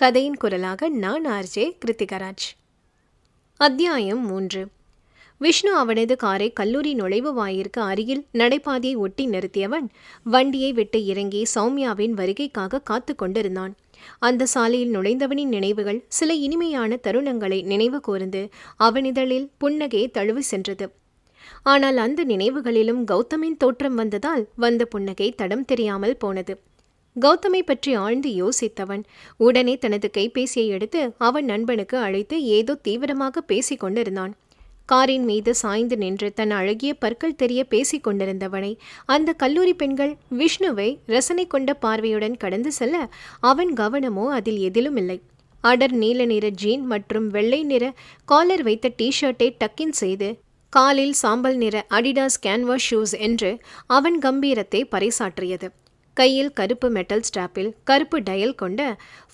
கதையின் குரலாக நான் ஆர்ஜே கிருத்திகராஜ் அத்தியாயம் மூன்று. விஷ்ணு அவனது காரை கல்லூரி நுழைவு வாயிற்கு அருகில் நடைபாதையை ஒட்டி நிறுத்தியவன் வண்டியை விட்டு இறங்கி சௌமியாவின் வருகைக்காக காத்து கொண்டிருந்தான். அந்த சாலையில் நுழைந்தவனின் நினைவுகள் சில இனிமையான தருணங்களை நினைவு கூர்ந்து அவனிதழில் புன்னகையை தழுவி சென்றது. ஆனால் அந்த நினைவுகளிலும் கௌதமின் தோற்றம் வந்ததால் வந்த புன்னகை தடம் தெரியாமல் போனது. கௌதமை பற்றி ஆழ்ந்து யோசித்தவன். உடனே தனது கைபேசியை எடுத்து அவன் நண்பனுக்கு அழைத்து ஏதோ தீவிரமாக பேசிக் கொண்டிருந்தான். காரின் மீது சாய்ந்து நின்று தன் அழகிய பற்கள் தெரிய பேசிக் கொண்டிருந்தவனை அந்த கல்லூரி பெண்கள் விஷ்ணுவை ரசனை கொண்ட பார்வையுடன் கடந்து செல்ல அவன் கவனமோ அதில் எதிலும் இல்லை. அடர் நீல நிற ஜீன் மற்றும் வெள்ளை நிற காலர் வைத்த டிஷர்ட்டை டக்கின் செய்து காலில் சாம்பல் நிற அடிடாஸ் கேன்வாஸ் ஷூஸ் என்று அவன் கம்பீரத்தை பறைசாற்றியது. கையில் கருப்பு மெட்டல் ஸ்டாப்பில் கருப்பு டயல் கொண்ட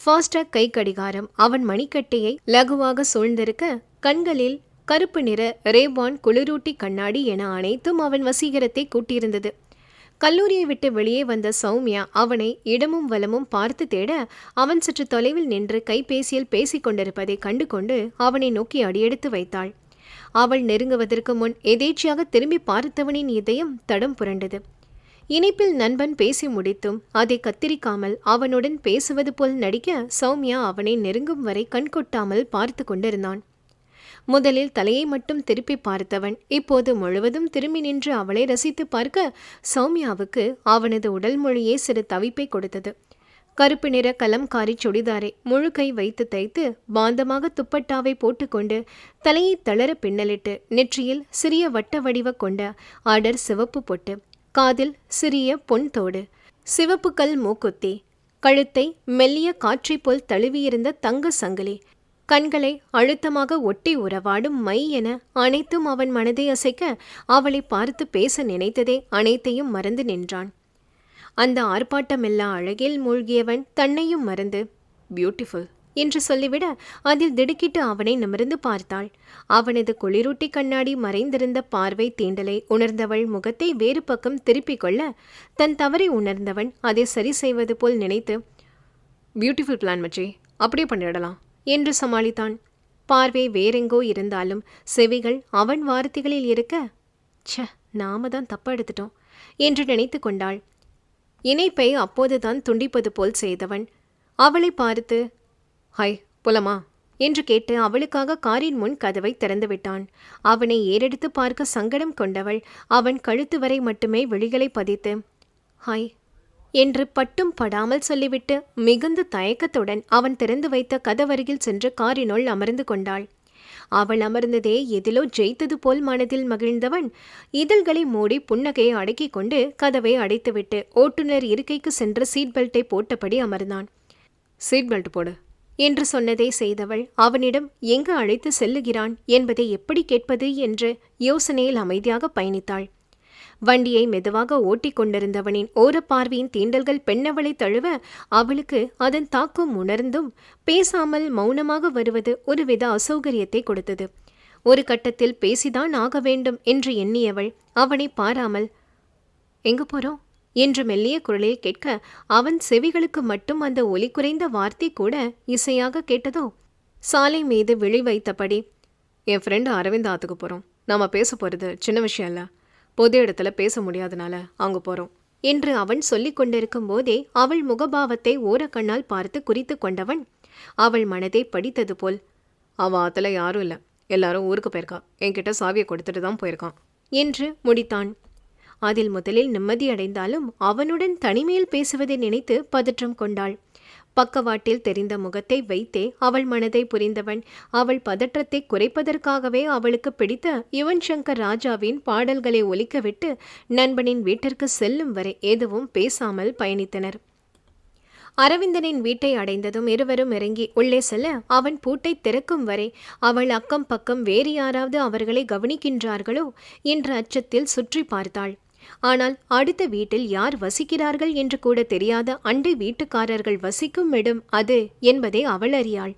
ஃபாஸ்டாக் கை கடிகாரம் அவன் மணிக்கட்டையை லகுவாக சூழ்ந்திருக்க கண்களில் கருப்பு நிற ரேபான் குளிரூட்டி கண்ணாடி என அனைத்தும் அவன் வசீகரத்தை கூட்டியிருந்தது. கல்லூரியை விட்டு வெளியே வந்த சௌமியா அவனை இடமும் வலமும் பார்த்து தேட அவன் சற்று தொலைவில் நின்று கைபேசியில் பேசிக் கொண்டிருப்பதை கண்டு கொண்டு அவனை நோக்கி அடியெடுத்து வைத்தாள். அவள் நெருங்குவதற்கு முன் எதேச்சியாக திரும்பி பார்த்தவனின் இதயம் தடம் புரண்டது. இணைப்பில் நண்பன் பேசி முடித்தும் அதை கத்திரிக்காமல் அவனுடன் பேசுவது போல் நடிக்க சௌமியா அவனை நெருங்கும் வரை கண்கொட்டாமல் பார்த்து கொண்டிருந்தான். முதலில் தலையை மட்டும் திருப்பி பார்த்தவன் இப்போது முழுவதும் திரும்பி நின்று அவளை ரசித்து பார்க்க சௌமியாவுக்கு அவனது உடல் மொழியே சிறு தவிப்பை கொடுத்தது. கருப்பு நிற கலம்காரி சுடிதாரை முழுக்கை வைத்து தைத்து பாந்தமாக துப்பட்டாவை போட்டுக்கொண்டு தலையை தளர பின்னலிட்டு நெற்றியில் சிறிய வட்ட வடிவ கொண்ட அடர் சிவப்பு பொட்டு காதில் சிறிய பொன் தோடு. சிவப்பு கல் மூக்குத்தி. கழுத்தை மெல்லிய காற்றைப் போல் தழுவியிருந்த தங்க சங்கிலி. கண்களை அழுத்தமாக ஒட்டி உறவாடும் மை என அனைத்தும் அவன் மனதை அசைக்க அவளை பார்த்து பேச நினைத்ததே அனைத்தையும் மறந்து நின்றான். அந்த ஆர்ப்பாட்டமெல்லா அழகில் மூழ்கியவன் தன்னையும் மறந்து பியூட்டிஃபுல் என்று சொல்லிவிட அதில் திடுக்கிட்டு அவனை நிமிர்ந்து பார்த்தாள். அவனது குளிரூட்டி கண்ணாடி மறைந்திருந்த பார்வை தீண்டலை உணர்ந்தவள் முகத்தை வேறு பக்கம் திருப்பிக் கொள்ள தன் தவறை உணர்ந்தவன் அதை சரி செய்வது போல் நினைத்து பியூட்டிஃபுல் பிளான் மச்சே. அப்படியே பண்ணிடலாம் என்று சமாளித்தான். பார்வை வேறெங்கோ இருந்தாலும் செவிகள் அவன் வார்த்தைகளில் இருக்க ச்ச நாம தான் தப்ப எடுத்துட்டோம் என்று நினைத்து கொண்டாள். இணைப்பை அப்போதுதான் துண்டிப்பது போல் செய்தவன். அவளை பார்த்து ஹாய் புலமா? என்று கேட்டு அவளுக்காக காரின் முன் கதவை திறந்து விட்டான். அவனை ஏறெடுத்து பார்க்க சங்கடம் கொண்டவள் அவன் கழுத்து வரை மட்டுமே விழிகளை பதித்து ஹாய் என்று பட்டும் படாமல் சொல்லிவிட்டு மிகுந்த தயக்கத்துடன் அவன் திறந்து வைத்த கதவருகில் சென்று காரினுள் அமர்ந்து கொண்டாள். அவள் அமர்ந்ததே எதிலோ ஜெயித்தது போல் மனதில் மகிழ்ந்தவன் இதழ்களை மூடி புன்னகையை அடக்கிக் கொண்டு கதவை அடைத்துவிட்டு ஓட்டுநர் இருக்கைக்கு சென்று சீட் பெல்ட்டை போட்டபடி அமர்ந்தான். சீட் பெல்ட் போடு. என்று சொன்னதை செய்தவள் அவனிடம் எங்கு அழைத்து செல்லுகிறான்? என்பதை எப்படி கேட்பது? என்று யோசனையில் அமைதியாக பயணித்தாள். வண்டியை மெதுவாக ஓட்டிக் கொண்டிருந்தவனின் ஓரப்பார்வையின் தீண்டல்கள் பெண்ணவளை தழுவ அவளுக்கு அதன் தாக்கம் உணர்ந்தும் பேசாமல் மௌனமாக வருவது ஒருவித அசௌகரியத்தை கொடுத்தது. ஒரு கட்டத்தில் பேசிதான் ஆக வேண்டும் என்று எண்ணியவள் அவனை பாராமல் எங்க போறோம்? என்று மெல்லிய குரலில் கேட்க அவன் செவிகளுக்கு மட்டும் அந்த ஒலி குறைந்த வார்த்தை கூட இசையாக கேட்டதோ? சாலை மீது விழி வைத்தபடி என் ஃப்ரெண்டு அரவிந்த் ஆத்துக்கு போகிறோம் நாம பேச போகிறது சின்ன விஷயம் இல்லை. பொது இடத்துல பேச முடியாதனால அங்கே போகிறோம் என்று அவன் சொல்லிக் கொண்டிருக்கும் போதே அவள் முகபாவத்தை ஓரக்கண்ணால் பார்த்து குறித்து கொண்டவன் அவள் மனதை படித்தது போல் அவ ஆத்துல யாரும் இல்லை. எல்லாரும் ஊருக்கு போயிருக்கா. என்கிட்ட சாவியை கொடுத்துட்டு தான் போயிருக்கான். என்று முடித்தான். அதில் முதலில் நிம்மதியடைந்தாலும் அவனுடன் தனிமையில் பேசுவதை நினைத்து பதற்றம் கொண்டாள். பக்கவாட்டில் தெரிந்த முகத்தை வைத்தே அவள் மனதை புரிந்தவன். அவள் பதற்றத்தை குறைப்பதற்காகவே அவளுக்கு பிடித்த யுவன் சங்கர் ராஜாவின் பாடல்களை ஒலிக்கவிட்டு நண்பனின் வீட்டிற்கு செல்லும் வரை எதுவும் பேசாமல் பயணித்தனர். அரவிந்தனின் வீட்டை அடைந்ததும் இருவரும் இறங்கி உள்ளே செல்ல அவன் பூட்டை திறக்கும் வரை அவள் அக்கம் பக்கம் வேறு யாராவது அவர்களை கவனிக்கின்றார்களோ என்ற அச்சத்தில் சுற்றி பார்த்தாள். ஆனால் அடுத்த வீட்டில் யார் வசிக்கிறார்கள் என்று கூட தெரியாத அண்டை வீட்டுக்காரர்கள் வசிக்கும் இடம் அது என்பதை அவள் அறியாள்.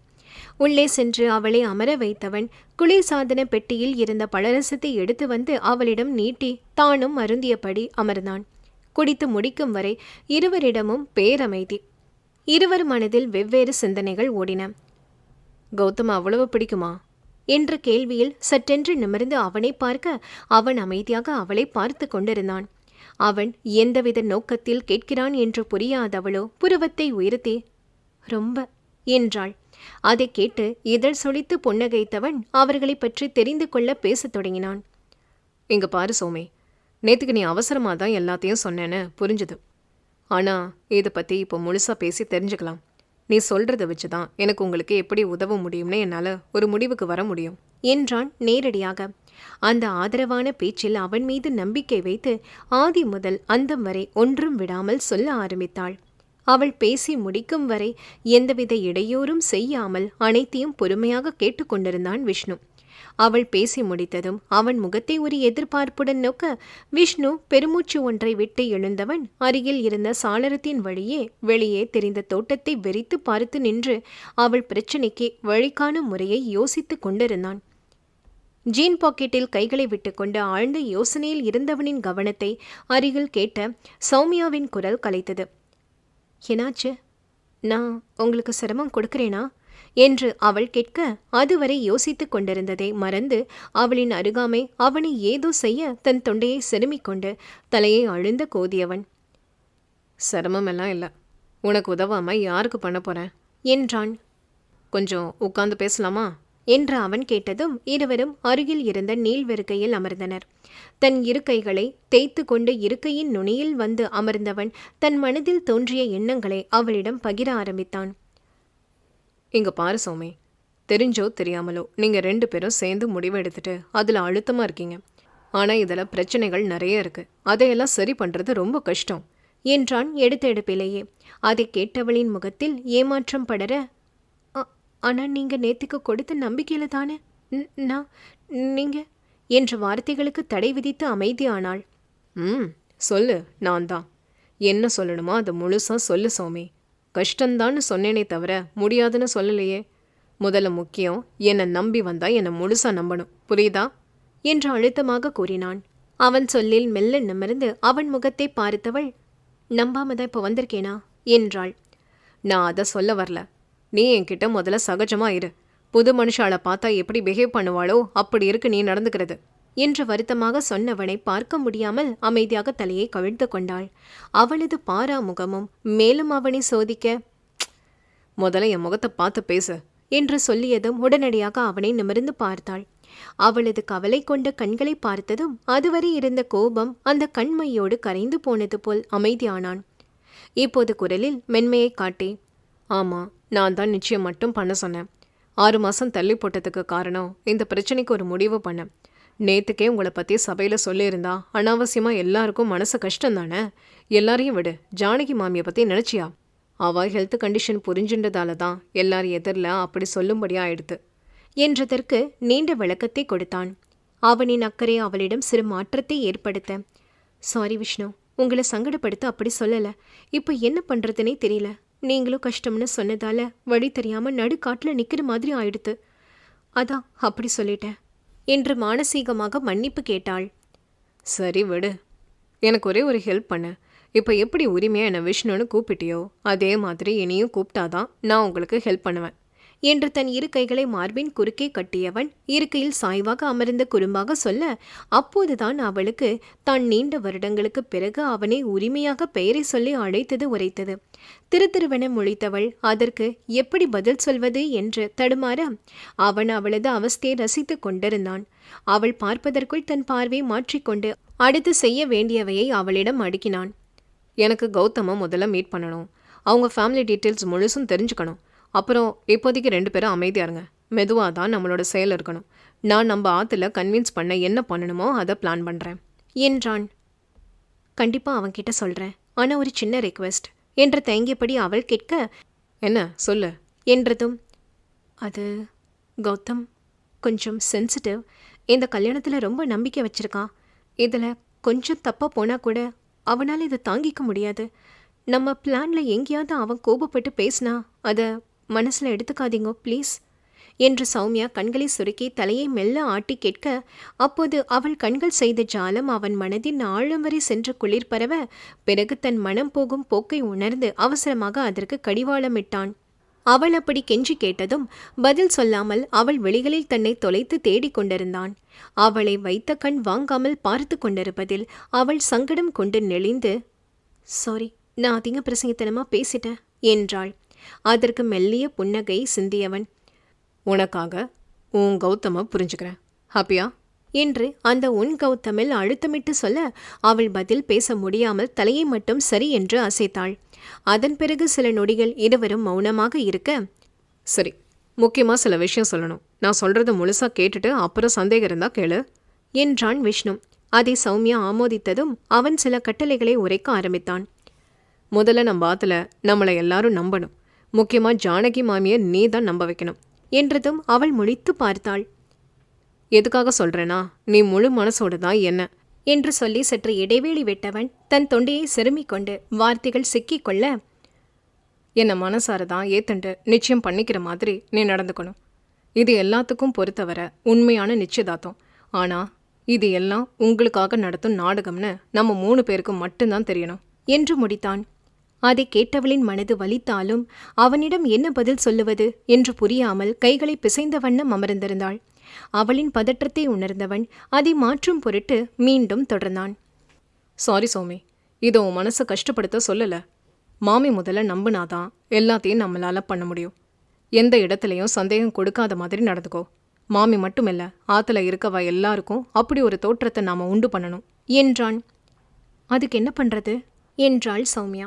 உள்ளே சென்று அவளை அமர வைத்தவன் குளிர்சாதன பெட்டியில் இருந்த பழரசத்தை எடுத்து வந்து அவளிடம் நீட்டி தானும் அருந்தியபடி அமர்ந்தான். குடித்து முடிக்கும் வரை இருவரிடமும் பேரமைதி. இருவர் மனதில் வெவ்வேறு சிந்தனைகள் ஓடின. கௌதம் அவ்வளவு பிடிக்குமா? என்ற கேள்வியில் சற்றென்று நிமிர்ந்து அவனை பார்க்க அவன் அமைதியாக அவளை பார்த்து கொண்டிருந்தான். அவன் எந்தவித நோக்கத்தில் கேட்கிறான் என்று புரியாதவளோ புருவத்தை உயர்த்தி ரொம்ப என்றாள். அதை கேட்டு இதழ் சொலித்து புன்னகைத்தவன் அவர்களைப் பற்றி தெரிந்து கொள்ள பேசத் தொடங்கினான். இங்க பாரு சோமே நேத்துக்கு நீ அவசரமா தான் எல்லாத்தையும் சொன்னேன்னு புரிஞ்சுது. ஆனா இதை பத்தி இப்போ முழுசா பேசி தெரிஞ்சுக்கலாம். நீ சொல்றத வச்சு தான் எனக்கு உங்களுக்கு எப்படி உதவ முடியும்னு என்னால ஒரு முடிவுக்கு வர முடியும். என்றான் நேரடியாக. அந்த ஆதரவான பேச்சில் அவன் மீது நம்பிக்கை வைத்து ஆதி முதல் அந்தம் வரை ஒன்றும் விடாமல் சொல்ல ஆரம்பித்தாள். அவள் பேசி முடிக்கும் வரை எந்தவித இடையூறும் செய்யாமல் அனைத்தையும் பொறுமையாக கேட்டுக்கொண்டிருந்தான் விஷ்ணு. அவள் பேசி முடித்ததும் அவன் முகத்தை ஒரு எதிர்பார்ப்புடன் நோக்க விஷ்ணு பெருமூச்சு ஒன்றை விட்டு எழுந்தவன் அருகில் இருந்த சாளரத்தின் வழியே வெளியே தெரிந்த தோட்டத்தை வெறித்து பார்த்து நின்று அவள் பிரச்சனைக்கு வழிகாணும் முறையை யோசித்துக் கொண்டிருந்தான். ஜீன் பாக்கெட்டில் கைகளை விட்டுக்கொண்டு ஆழ்ந்த யோசனையில் இருந்தவனின் கவனத்தை அருகில் கேட்ட சௌமியாவின் குரல் கலைத்தது. என்னாச்சு? நான் உங்களுக்கு சிரமம் கொடுக்கிறேனா? என்று அவள் கேட்க அதுவரை யோசித்துக் கொண்டிருந்ததை மறந்து அவளின் அருகாமை அவனை ஏதோ செய்ய தன் தொண்டையை செருமிக் கொண்டு தலையை அழுந்த கோதியவன். சிரமமெல்லாம் இல்லை. உனக்கு உதவாம யாருக்கு பண்ண போறேன் என்றான். கொஞ்சம் உட்கார்ந்து பேசலாமா? என்று அவன் கேட்டதும் இருவரும் அருகில் இருந்த நீள்வெருக்கையில் அமர்ந்தனர். தன் இருக்கைகளை தேய்த்து கொண்டு இருக்கையின் நுனியில் வந்து அமர்ந்தவன் தன் மனதில் தோன்றிய எண்ணங்களை அவளிடம் பகிர ஆரம்பித்தான். இங்கே பாரு சோமி. தெரிஞ்சோ தெரியாமலோ நீங்கள் ரெண்டு பேரும் சேர்ந்து முடிவு எடுத்துட்டு அதில் அழுத்தமாக இருக்கீங்க. ஆனால் இதில் பிரச்சனைகள் நிறைய இருக்குது அதையெல்லாம் சரி பண்ணுறது ரொம்ப கஷ்டம். என்றான் எடுத்த எடுப்பிலேயே. அதை கேட்டவளின் முகத்தில் ஏமாற்றம் படர "ஆ- நீங்கள் நேத்துக்கு கொடுத்த நம்பிக்கையில் தானே? நான் நீங்கள் என்ற வார்த்தைகளுக்கு தடை விதித்து அமைதியானாள். ம் சொல்லு நான் தான் என்ன சொல்லணுமோ அதை முழுசாக சொல்லு சோமி. கஷ்டந்தான்னு சொன்னேனே தவிர முடியாதுன்னு சொல்லலையே. முதல்ல முக்கியம் என்னை நம்பி வந்தா என்னை முழுசா நம்பணும். புரியுதா? என்று அழுத்தமாக கூறினான். அவன் சொல்லில் மெல்ல நிமிர்ந்து அவன் முகத்தை பார்த்தவள் நம்பாம தான் இப்போ வந்திருக்கேனா? என்றாள். நான் அதை சொல்ல வரல. நீ என்கிட்ட முதல்ல சகஜமா இரு. புது மனுஷாளை பார்த்தா எப்படி பிஹேவ் பண்ணுவாளோ அப்படி இருக்கு நீ நடந்துக்கிறது. என்று வருத்தமாக சொன்னவனை பார்க்க முடியாமல் அமைதியாக தலையை கவிழ்த்து கொண்டாள். அவளது பாரா முகமும் மேலும் அவனை சோதிக்க முதல்ல என் முகத்தை பார்த்து பேசு என்று சொல்லியதும் உடனடியாக அவனை நிமிர்ந்து பார்த்தாள். அவளது கவலை கொண்ட கண்களை பார்த்ததும் அதுவரை இருந்த கோபம் அந்த கண்மையோடு கரைந்து போனது போல் அமைதியானான். இப்போது குரலில் மென்மையை காட்டி ஆமா நான் தான் நிச்சயம் மட்டும் பண்ண சொன்னேன். ஆறு மாசம் தள்ளி போட்டதுக்கு காரணம் இந்த பிரச்சனைக்கு ஒரு முடிவு பண்ணேன். நேத்துக்கே உங்களை பற்றி சபையில் சொல்லியிருந்தா. அனாவசியமாக எல்லாருக்கும் மனசு கஷ்டம் தானே எல்லாரையும் விடு. ஜானகி மாமியை பற்றி நினச்சியா? அவள் ஹெல்த் கண்டிஷன் புரிஞ்சுன்றதால தான் எல்லார் எதிரில் அப்படி சொல்லும்படியாக ஆயிடுது என்றதற்கு நீண்ட விளக்கத்தை கொடுத்தான். அவனின் அக்கறை அவளிடம் சிறு மாற்றத்தை ஏற்படுத்த. சாரி விஷ்ணு உங்களை சங்கடப்படுத்த அப்படி சொல்லலை. இப்போ என்ன பண்ணுறதுனே தெரியல. நீங்களும் கஷ்டம்னு சொன்னதால வழி தெரியாமல் நடுக்காட்டில் நிற்கிற மாதிரி ஆயிடுத்து. அதான் அப்படி சொல்லிட்டேன். என்று மானசீகமாக மன்னிப்பு கேட்டாள். சரி விடு. எனக்கு ஒரே ஒரு ஹெல்ப் பண்ணு. இப்போ எப்படி உரிமையாக என்னை விஷ்ணுன்னு கூப்பிட்டியோ அதே மாதிரி இனியும் கூப்பிட்டாதான் நான் உங்களுக்கு ஹெல்ப் பண்ணுவேன். என்று தன் இரு கைகளை மார்பின் குறுக்கே கட்டியவன் இருக்கையில் சாய்வாக அமர்ந்த குறும்பாக சொல்ல அப்போதுதான் அவளுக்கு தான் நீண்ட வருடங்களுக்கு பிறகு அவனை உரிமையாக பெயரை சொல்லி அழைத்தது உரைத்தது. திருத்திருவென முழித்தவள் அதற்கு எப்படி பதில் சொல்வது என்று தடுமாற அவன் அவளது அவஸ்தையை ரசித்துக் கொண்டிருந்தான். அவள் பார்ப்பதற்குள் தன் பார்வை மாற்றிக்கொண்டு அடுத்து செய்ய வேண்டியவையை அவளிடம் அடுக்கினான். எனக்கு கௌதம முதல்ல மீட் பண்ணணும். அவங்க ஃபேமிலி டீட்டெயில்ஸ் முழுசும் தெரிஞ்சுக்கணும். அப்புறம் இப்போதைக்கு ரெண்டு பேரும் அமைதியாக இருங்க. மெதுவாக தான் நம்மளோட செயல் இருக்கணும். நான் நம்ம ஆற்றுல கன்வின்ஸ் பண்ண என்ன பண்ணணுமோ அதை பிளான் பண்ணுறேன் என்றான் கண்டிப்பாக அவன்கிட்ட சொல்கிறேன் ஆனால் ஒரு சின்ன ரெக்வெஸ்ட் என்று தயங்கியபடி அவள் கேட்க என்ன? சொல்லு. என்றதும் அது கௌதம் கொஞ்சம் சென்சிட்டிவ் இந்த கல்யாணத்தில் ரொம்ப நம்பிக்கை வச்சுருக்கான். இதில் கொஞ்சம் தப்பாக போனால் கூட அவனால் இதை தாங்கிக்க முடியாது. நம்ம பிளானில் எங்கேயாவது அவன் கோபப்பட்டு பேசினா அதை மனசில் எடுத்துக்காதீங்க ப்ளீஸ் என்று சௌமியா கண்களை சுருக்கி தலையை மெல்ல ஆட்டி கேட்க அப்போது அவள் கண்கள் செய்த ஜாலம் அவன் மனதின் ஆழம் வரை சென்று குளிர் பரவ பிறகு தன் மனம் போகும் போக்கை உணர்ந்து அவசரமாக அதற்கு கடிவாளமிட்டான். அவள் அப்படி கெஞ்சி கேட்டதும் பதில் சொல்லாமல் அவள் வெளிகளில் தன்னை தொலைத்து தேடிக் கொண்டிருந்தான். அவளை வைத்த கண் வாங்காமல் பார்த்து கொண்டிருப்பதில் அவள் சங்கடம் கொண்டு நெளிந்து சாரி நான் அதிக பிரசங்கத்தனமா பேசிட்டேன் என்றாள். அதற்கு மெல்லிய புன்னகை சிந்தியவன் உனக்காக உன் கௌதம புரிஞ்சுக்கிறேன். ஹாப்பியா? என்று அந்த உன் கௌதமில் அழுத்தமிட்டு சொல்ல அவள் பதில் பேச முடியாமல் தலையை மட்டும் சரி என்று அசைத்தாள். அதன் பிறகு சில நொடிகள் இருவரும் மௌனமாக இருக்க சரி முக்கியமாக சில விஷயம் சொல்லணும். நான் சொல்கிறத முழுசாக கேட்டுட்டு அப்புறம் சந்தேகம் இருந்தால் கேளு என்றான் விஷ்ணு. அதை சௌமியா ஆமோதித்ததும் அவன் சில கட்டளைகளை உரைக்க ஆரம்பித்தான். முதல்ல நம்ம ஆத்துல நம்மளை எல்லாரும் நம்பணும். முக்கியமாக ஜானகி மாமியை நீ தான் நம்ப வைக்கணும் என்றதும் அவள் முழித்து பார்த்தாள். எதுக்காக சொல்கிறேன்னா நீ முழு மனசோடு தான் என்ன? என்று சொல்லி சற்று இடைவேளி விட்டவன் தன் தொண்டையை செருமிக் கொண்டு வார்த்தைகள் சிக்கிக்கொள்ள என்னை மனசார தான் ஏத்துண்டு நிச்சயம் பண்ணிக்கிற மாதிரி நீ நடந்துக்கணும். இது எல்லாத்துக்கும் பொறுத்தவரை உண்மையான நிச்சயதார்த்தம். ஆனால் இது எல்லாம் உங்களுக்காக நடத்தும் நாடகம்னு நம்ம மூணு பேருக்கும் மட்டும்தான் தெரியணும். என்று முடித்தான். அதை கேட்டவளின் மனது வலித்தாலும் அவனிடம் என்ன பதில் சொல்லுவது? என்று புரியாமல் கைகளை பிசைந்த வண்ணம் அமர்ந்திருந்தாள். அவளின் பதற்றத்தை உணர்ந்தவன் அதை மாற்றும் பொருட்டு மீண்டும் தொடர்ந்தான். சாரி சௌமி. இதை உன் மனசை கஷ்டப்படுத்த சொல்லலை. மாமி முதல்ல நம்புனாதான் எல்லாத்தையும் நம்மளால பண்ண முடியும். எந்த இடத்துலையும் சந்தேகம் கொடுக்காத மாதிரி நடந்துக்கோ. மாமி மட்டும் இல்ல ஆத்துல இருக்கவா எல்லாருக்கும் அப்படி ஒரு தோற்றத்தை நாம உண்டு பண்ணணும். என்றான். அதுக்கு என்ன பண்றது? என்றாள் சௌமியா.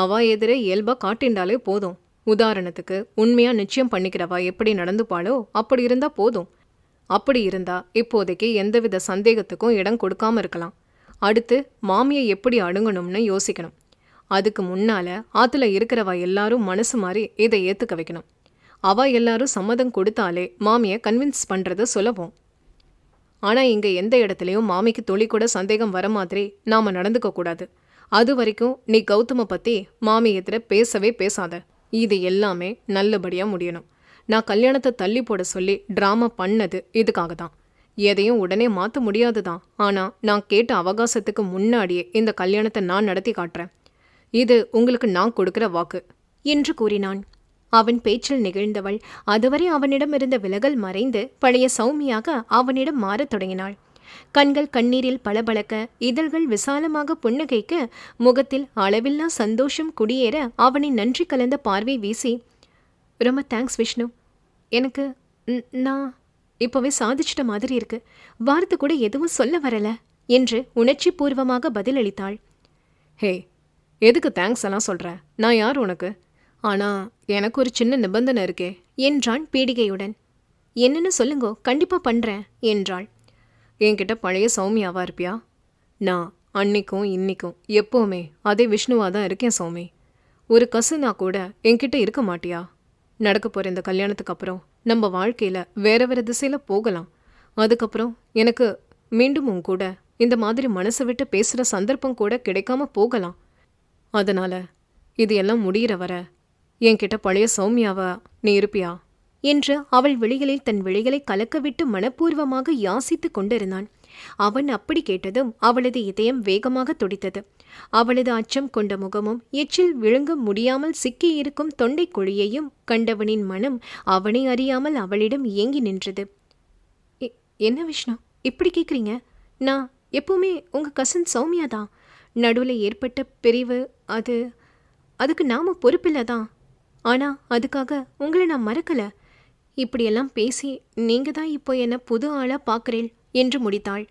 அவா எதிரே இயல்பாக காட்டின்றாலே போதும். உதாரணத்துக்கு உண்மையா நிச்சயம் பண்ணிக்கிறவா எப்படி நடந்துப்பாளோ அப்படி இருந்தா போதும். அப்படி இருந்தா இப்போதைக்கு எந்தவித சந்தேகத்துக்கும் இடம் கொடுக்காம இருக்கலாம். அடுத்து மாமியை எப்படி அணுகணும்னு யோசிக்கணும். அதுக்கு முன்னால ஆத்துல இருக்கிறவா எல்லாரும் மனசு மாதிரி இதை ஏத்துக்க வைக்கணும். அவ எல்லாரும் சம்மதம் கொடுத்தாலே மாமியை கன்வின்ஸ் பண்றது சுலபம் ஆனா இங்க எந்த இடத்துலயும் மாமிக்கு துளி கூட சந்தேகம் வர மாதிரி நாம நடந்துக்க கூடாது அது வரைக்கும் நீ கௌதம பத்தி மாமி பேசவே பேசாத. இது எல்லாமே நல்லபடியா முடியணும். நான் கல்யாணத்தை தள்ளி போட சொல்லி ட்ராமா பண்ணது இதுக்காக தான் எதையும் உடனே மாற்ற முடியாது தான் ஆனால் நான் கேட்ட அவகாசத்துக்கு முன்னாடியே இந்த கல்யாணத்தை நான் நடத்தி காட்டுறேன். இது உங்களுக்கு நான் கொடுக்குற வாக்கு. என்று கூறினான். அவன் பேச்சில் நிகழ்ந்தவள். அதுவரை அவனிடம் இருந்த விலகல் மறைந்து பழைய சௌமியாக அவனிடம் மாறத் தொடங்கினாள். கண்கள் கண்ணீரில் பளபளக்க இதழ்கள் விசாலமாக புன்னகைக்க முகத்தில் அளவில்லா சந்தோஷம் குடியேற அவனை நன்றி கலந்த பார்வை வீசி ரொம்ப தேங்க்ஸ் விஷ்ணு. எனக்கு நான் இப்போவே சாதிச்சிட்ட மாதிரி இருக்கு. வார்த்தை கூட எதுவும் சொல்ல வரல என்று உணர்ச்சி பூர்வமாக பதிலளித்தாள். ஹே எதுக்கு தேங்க்ஸ் எல்லாம் சொல்கிற நான் யார் உனக்கு? ஆனா எனக்கு ஒரு சின்ன நிபந்தனை இருக்கே என்றான் பீடிகையுடன். என்னன்னு சொல்லுங்கோ கண்டிப்பா பண்றேன் என்றாள். என்கிட்ட பழைய சௌமியாவா இருப்பியா? நான் அன்னைக்கும் இன்னிக்கும் எப்போவுமே அதே விஷ்ணுவாக தான் இருக்கேன் சௌமி. ஒரு கசுனா கூட என்கிட்ட இருக்க மாட்டியா? நடக்க போகிற இந்த கல்யாணத்துக்கு அப்புறம் நம்ம வாழ்க்கையில வேற வேறு திசையில் போகலாம். அதுக்கப்புறம் எனக்கு மீண்டும் உன் கூட இந்த மாதிரி மனசை விட்டு பேசுகிற சந்தர்ப்பம் கூட கிடைக்காம போகலாம். அதனால் இது எல்லாம் முடியிற வர என்கிட்ட பழைய சௌமியாவா நீ இருப்பியா? என்று அவள் விழிகளில் தன் விழிகளை கலக்கவிட்டு மனப்பூர்வமாக யாசித்துக் கொண்டிருந்தான். அவன் அப்படி கேட்டதும் அவளது இதயம் வேகமாக துடித்தது. அவளது அச்சம் கொண்ட முகமும் எச்சில் விழுங்க முடியாமல் சிக்கியிருக்கும் தொண்டைக் குழியையும் கண்டவனின் மனம் அவனை அறியாமல் அவளிடம் ஏங்கி நின்றது. "எ- என்ன விஷ்ணு? இப்படி கேட்குறீங்க நான் எப்பவுமே உங்க கசின் சௌமியா தான். நடுவில் ஏற்பட்ட பிரிவு அது அதுக்கு நாம பொறுப்பில்லை தான். ஆனால் அதுக்காக உங்களை நான் மறக்கலை. இப்படியெல்லாம் பேசி நீங்க தான் இப்போ என்ன புது ஆளா பார்க்கிறேன் என்று முடித்தாள்.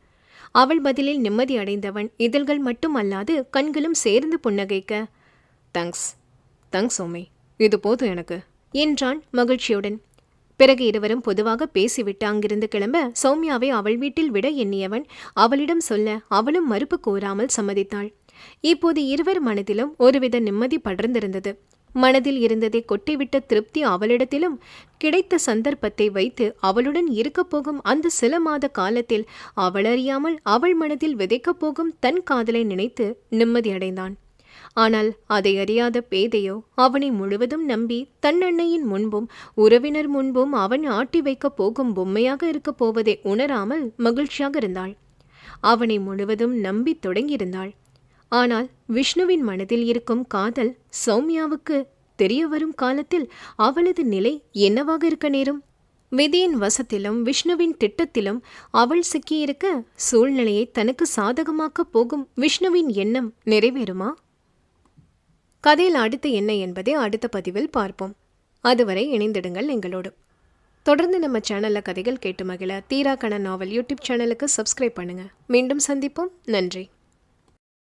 அவள் பதிலில் நிம்மதி அடைந்தவன் இதழ்கள் மட்டும் அல்லாது கண்களும் சேர்ந்து புன்னகைக்க தேங்க்ஸ் தேங்க்ஸ் ஓமே இது போதும் எனக்கு. என்றான் மகிழ்ச்சியுடன். பிறகு இருவரும் பொதுவாக பேசிவிட்டு அங்கிருந்து கிளம்ப சௌமியாவை அவள் வீட்டில் விட எண்ணியவன் அவளிடம் சொல்ல அவளும் மறுப்பு கூறாமல் சம்மதித்தாள். இப்போது இருவர் மனதிலும் ஒருவித நிம்மதி படர்ந்திருந்தது. மனதில் இருந்ததை கொட்டிவிட்ட திருப்தி அவளிடத்திலும் கிடைத்த சந்தர்ப்பத்தை வைத்து அவளுடன் இருக்கப் போகும் அந்த சில மாத காலத்தில் அவளறியாமல் அவள் மனதில் விதைக்கப் போகும் தன் காதலை நினைத்து நிம்மதியடைந்தான். ஆனால் அதை அறியாத பேதையோ அவனை முழுவதும் நம்பி தன் அன்னையின் முன்பும் உறவினர் முன்பும் அவன் ஆட்டி வைக்கப் போகும் பொம்மையாக இருக்கப் போவதை உணராமல் மகிழ்ச்சியாக இருந்தாள். அவனை முழுவதும் நம்பி தொடங்கியிருந்தாள். ஆனால் விஷ்ணுவின் மனதில் இருக்கும் காதல் சௌமியாவுக்கு தெரிய வரும் காலத்தில் அவளது நிலை என்னவாக இருக்க நேரும்? விதியின் வசத்திலும் விஷ்ணுவின் திட்டத்திலும் அவள் சிக்கியிருக்க சூழ்நிலையை தனக்கு சாதகமாக்கப் போகும் விஷ்ணுவின் எண்ணம் நிறைவேறுமா? கதையில் அடுத்து என்ன என்பதை அடுத்த பதிவில் பார்ப்போம். அதுவரை இணைந்திடுங்கள் எங்களோடு. தொடர்ந்து நம்ம சேனலில் கதைகள் கேட்டு மகிழ தீரா கண நாவல் யூடியூப் சேனலுக்கு சப்ஸ்கிரைப் பண்ணுங்கள் மீண்டும் சந்திப்போம். நன்றி.